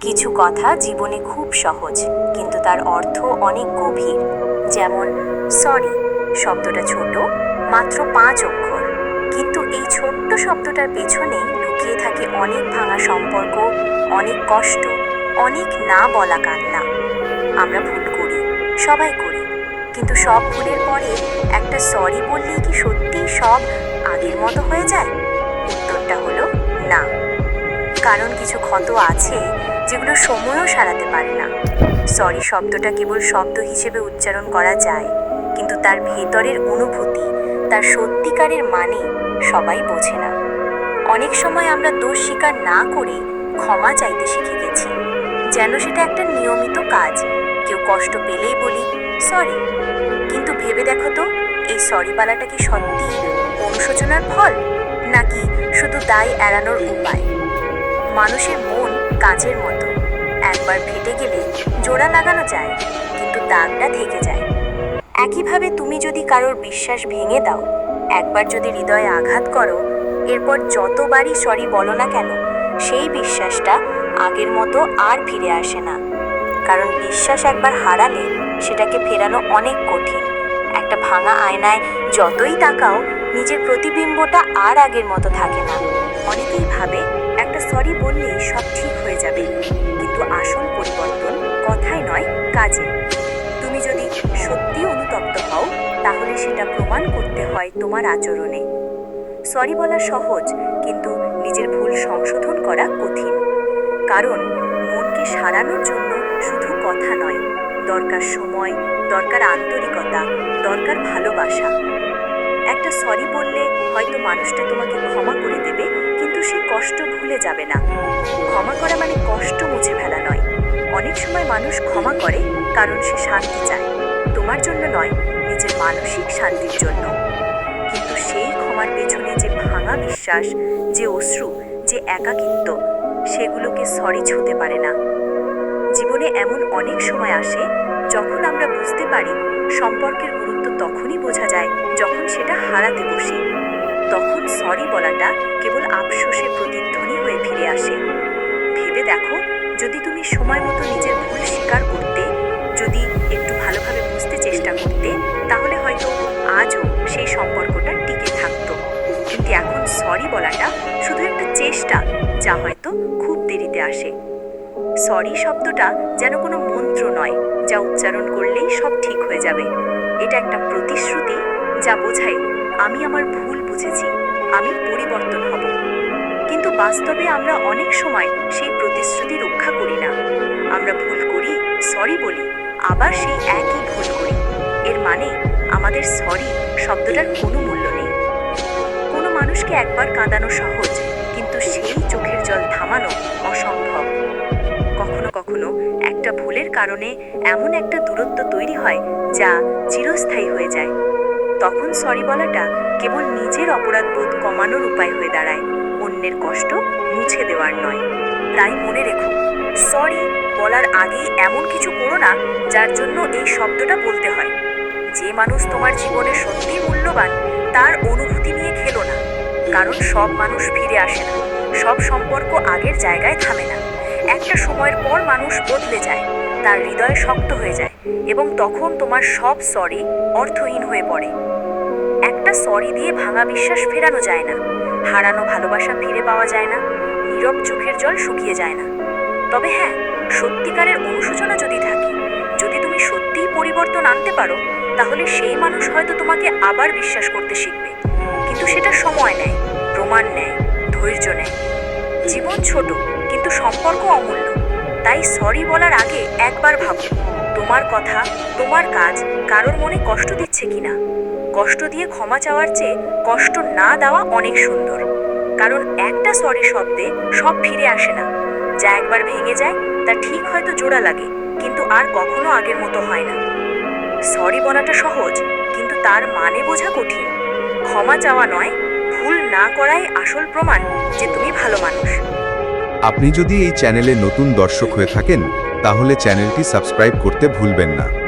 কিছু কথা জীবনে খুব সহজ, কিন্তু তার অর্থ অনেক গভীর। যেমন, সরি, শব্দটা ছোট, মাত্র পাঁচ অক্ষর। কিন্তু এই ছোট্ট শব্দটার পেছনে লুকিয়ে থাকে অনেক ভাঙা সম্পর্ক, অনেক কষ্ট, অনেক না বলা কান্না। আমরা ভুল করি, সবাই করি, কিন্তু সব ভুলের পরে একটা সরি বললেই কি সত্যিই সব আগের মতো হয়ে যায়? উত্তরটা হলো না। কারণ কিছু ক্ষত আছে যেগুলো সময়ও সারাতে পারে না। সরি শব্দটা কেবল শব্দ হিসেবে উচ্চারণ করা যায়, কিন্তু তার ভেতরের অনুভূতি, তার সত্যিকারের মানে সবাই বোঝে না। অনেক সময় আমরা দোষ স্বীকার না করে ক্ষমা চাইতে শিখে গেছি, যেন সেটা একটা নিয়মিত কাজ। কেউ কষ্ট পেলেই বলি সরি কিন্তু ভেবে দেখো তো, এই সরি পালাটা কি সত্যি অনুশোচনার ফল? নাকি শুধু দায় এড়ানোর উপায়? মানুষের মন কাঁচের মতো। একবার ফেটে গেলে জোড়া লাগানো যায়, কিন্তু দাগটা থেকে যায়। একইভাবে তুমি যদি কারোর বিশ্বাস ভেঙে দাও, একবার যদি হৃদয়ে আঘাত করো, এরপর যতবারই সরি বলো না কেন, সেই বিশ্বাসটা আগের মতো আর ফিরে আসে না। কারণ বিশ্বাস একবার হারালে সেটাকে ফেরানো অনেক কঠিন। একটা ভাঙা আয়নায় যতই তাকাও, নিজের প্রতিবিম্বটা আর আগের মতো থাকে না। অনেকেই ভাবে সরি বললেই সব ঠিক হয়ে যাবে। কিন্তু আসল পরিবর্তন কথায় নয়, কাজে। তুমি যদি সত্যি অনুতপ্ত হও, তাহলে সেটা প্রমাণ করতে হয় তোমার আচরণে। সরি বলা সহজ, কিন্তু নিজের ভুল সংশোধন করা কঠিন। কারণ মনকে সারানোর জন্য শুধু কথা নয়, দরকার সময়, দরকার আন্তরিকতা, দরকার ভালোবাসা। একটা সরি বললে হয়তো মানুষটা তোমাকে ক্ষমা করে দেবে কিন্তু সে কষ্ট ভুলে যাবে না। ক্ষমা করা মানে কষ্ট মুছে ফেলা নয়। অনেক সময় মানুষ ক্ষমা করে কারণ সে শান্তি চায়। তোমার জন্য নয়, নিজের মানসিক শান্তির জন্য। কিন্তু সেই ক্ষমার পেছনে যে ভাঙা বিশ্বাস, যে অশ্রু, যে একাকিত্ব, সেগুলোকে সরি ছুতে পারে না। জীবনে এমন অনেক সময় আসে, যখন আমরা বুঝতে পারি সম্পর্কের গুরুত্ব তখনই বোঝা যায় যখন সেটা হারাতে বসি। তখন সরি বলাটা কেবল আফসোসের প্রতিধ্বনি হয়ে ফিরে আসে। ভেবে দেখো, যদি তুমি সময় মতো নিজের ভুল স্বীকার করতে, যদি একটু ভালোভাবে বুঝতে চেষ্টা করতে, তাহলে হয়তো আজও সেই সম্পর্কটা টিকে থাকতো। কিন্তু এখন সরি বলাটা শুধু একটা চেষ্টা, যা হয়তো খুব দেরিতে আসে। সরি শব্দটা যেন কোনো মন্ত্র নয়, যা উচ্চারণ করলেই সব ঠিক হয়ে যাবে। এটা একটা প্রতিশ্রুতি যা বোঝায়, আমি আমার ভুল আমি পরিবর্তন হব। কিন্তু বাস্তবে আমরা অনেক সময় সেই প্রতিশ্রুতি রক্ষা করি না। আমরা ভুল করি সরি বলি, আবার সেই একই ভুল করি। এর মানে আমাদের সরি শব্দটার কোনো মূল্য নেই। কোনো মানুষকে একবার কাঁদানো সহজ, কিন্তু সেই চোখের জল থামানো অসম্ভব। কখনো কখনো একটা ভুলের কারণে এমন একটা দূরত্ব তৈরি হয় যা চিরস্থায়ী হয়ে যায়। তখন সরি বলাটা কেবল নিজের অপরাধবোধ কমানোর উপায় হয়ে দাঁড়ায়, অন্যের কষ্ট মুছে দেওয়ার নয়। তাই মনে রেখো সরি বলার আগে এমন কিছু করো না যার জন্য এই শব্দটা বলতে হয়। যে মানুষ তোমার জীবনে সত্যিই মূল্যবান, তার অনুভূতি নিয়ে খেলো না। কারণ সব মানুষ ফিরে আসে না। সব সম্পর্ক আগের জায়গায় থামে না। একটা সময়ের পর মানুষ বদলে যায়। তার হৃদয় শক্ত হয়ে যায় এবং তখন তোমার সব সরি অর্থহীন হয়ে পড়ে। একটা সরি দিয়ে ভাঙা বিশ্বাস ফেরানো যায় না, হারানো ভালোবাসা ফিরে পাওয়া যায় না, নীরব চোখের জল শুকিয়ে যায় না। তবে হ্যাঁ সত্যিকারের অনুশোচনা যদি থাকে, যদি তুমি সত্যিই পরিবর্তন আনতে পারো, তাহলে সেই মানুষ হয়তো তোমাকে আবার বিশ্বাস করতে শিখবে। কিন্তু সেটা সময় নেয়, প্রমাণ নেয়, ধৈর্য নেয়। জীবন ছোট, কিন্তু সম্পর্ক অমূল্য। তাই সরি বলার আগে একবার ভাবো, তোমার কথা, তোমার কাজ কারোর মনে কষ্ট দিচ্ছে কিনা? কষ্ট দিয়ে ক্ষমা চাওয়ার চেয়ে কষ্ট না দেওয়া অনেক সুন্দর। কারণ একটা সরি শব্দে সব ফিরে আসে না। যা একবার ভেঙে যায়, তা ঠিক হয়তো জোড়া লাগে, কিন্তু আর কখনো আগের মতো হয় না। সরি বলাটা সহজ, কিন্তু তার মানে বোঝা কঠিন। ক্ষমা চাওয়া নয়, ভুল না করাই আসল প্রমাণ যে তুমি ভালো মানুষ। আপনি যদি এই চ্যানেলে নতুন দর্শক হয়ে থাকেন তাহলে চ্যানেলটি সাবস্ক্রাইব করতে ভুলবেন না।